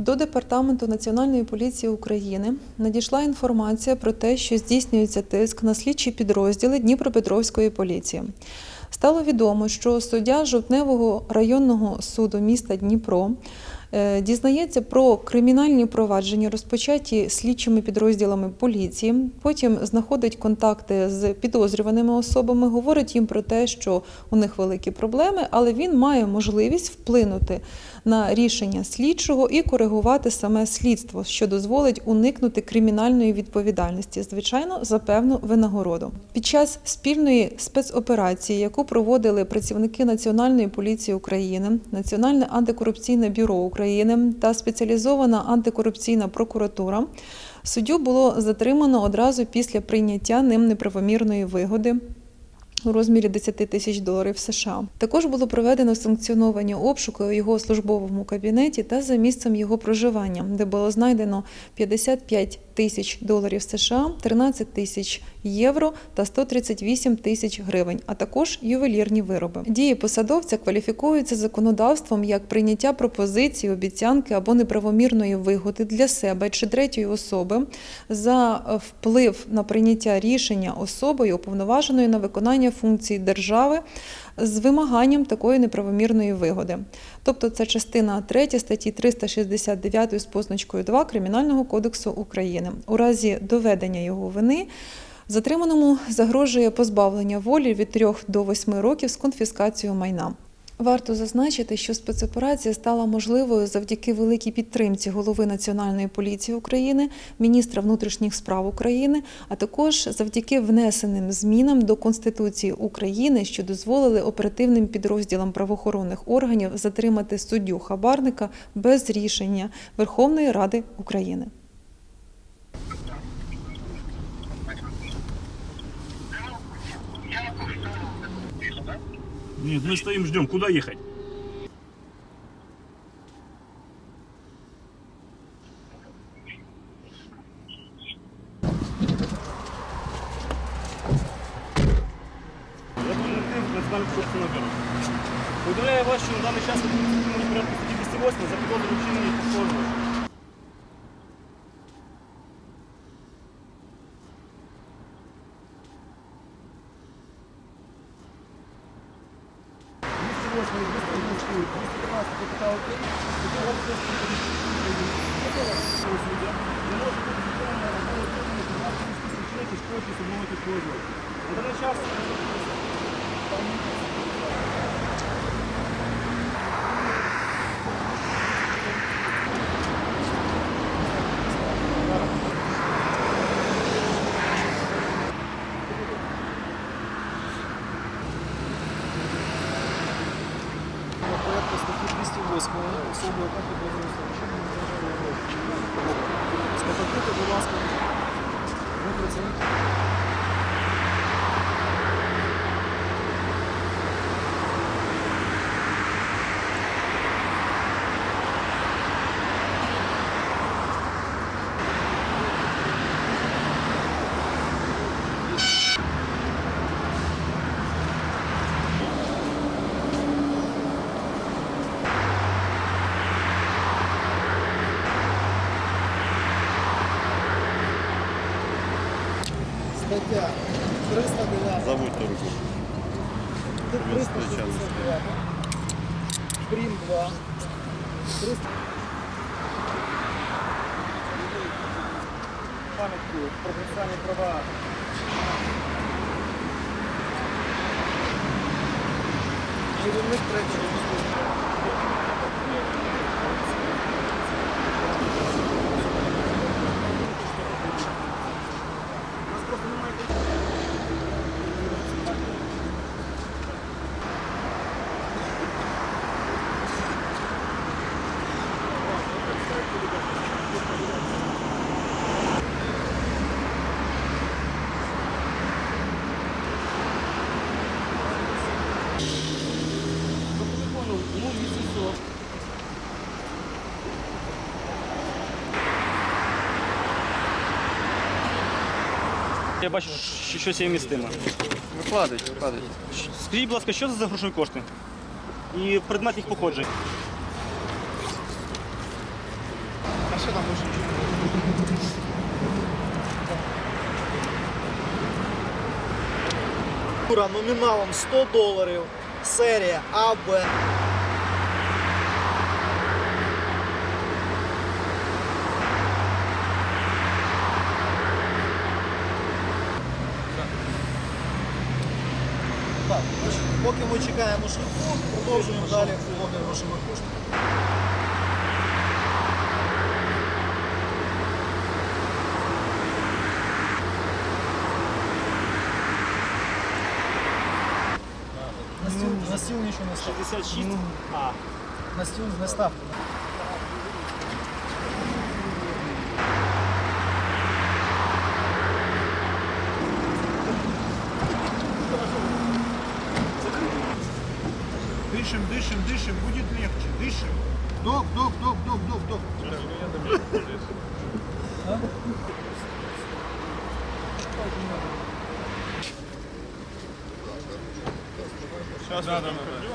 До департаменту Національної поліції України надійшла інформація про те, що здійснюється тиск на слідчі підрозділи Дніпропетровської поліції. Стало відомо, що суддя Жовтневого районного суду міста Дніпро дізнається про кримінальні провадження, розпочаті слідчими підрозділами поліції. Потім знаходить контакти з підозрюваними особами, говорить їм про те, що у них великі проблеми, але він має можливість вплинути на рішення слідчого і коригувати саме слідство, що дозволить уникнути кримінальної відповідальності, звичайно, за певну винагороду. Під час спільної спецоперації, яку проводили працівники Національної поліції України, Національне антикорупційне бюро України та спеціалізована антикорупційна прокуратура, суддю було затримано одразу після прийняття ним неправомірної вигоди у розмірі 10 тисяч доларів США. Також було проведено санкціоновані обшуки у його службовому кабінеті та за місцем його проживання, де було знайдено 55 тисяч доларів США, 13 тисяч євро та 138 тисяч гривень, а також ювелірні вироби. Дії посадовця кваліфікуються законодавством як прийняття пропозиції, обіцянки або неправомірної вигоди для себе чи третьої особи за вплив на прийняття рішення особою, уповноваженою на виконання функцій держави з вимаганням такої неправомірної вигоди. Тобто це частина 3 статті 369 з позначкою 2 Кримінального кодексу України. У разі доведення його вини затриманому загрожує позбавлення волі від 3 до 8 років з конфіскацією майна. Варто зазначити, що спецоперація стала можливою завдяки великій підтримці голови Національної поліції України, міністра внутрішніх справ України, а також завдяки внесеним змінам до Конституції України, що дозволили оперативним підрозділам правоохоронних органів затримати суддю хабарника без рішення Верховної Ради України. Нет, мы стоим, ждем. Куда ехать? Я Дмитрий, національний корупційний бюро. Повідомляю вас, що на даний час відповідно порядку статті 208 за підозрою вчинення пошкодження. На даний час порядку статті 208 особи, яка вчинення державної Скопакуйте, будь ласка. Стаття 309. Забудьте руку. 369. Прим 2. 300. пам'ятку про процесуальні права Керівник третього. Телефону 0800 Я бачу, що щось є містиме. Викладують, викладують. Скажіть, будь ласка, що це за грошові кошти? І предмет їх походжень. що там може? Тура номіналом 100 доларів, серія АБ. Так, поки ми чекаємо швидку, продовжуємо далі вводи грошових коштів. стіл, на стіл нічого не ставте. 66. А. На стіл не ставте. Дышим, дышим, дышим, будет легче, дышим. Вдох, вдох, вдох, вдох, вдох, вдох. Сейчас да, да, да.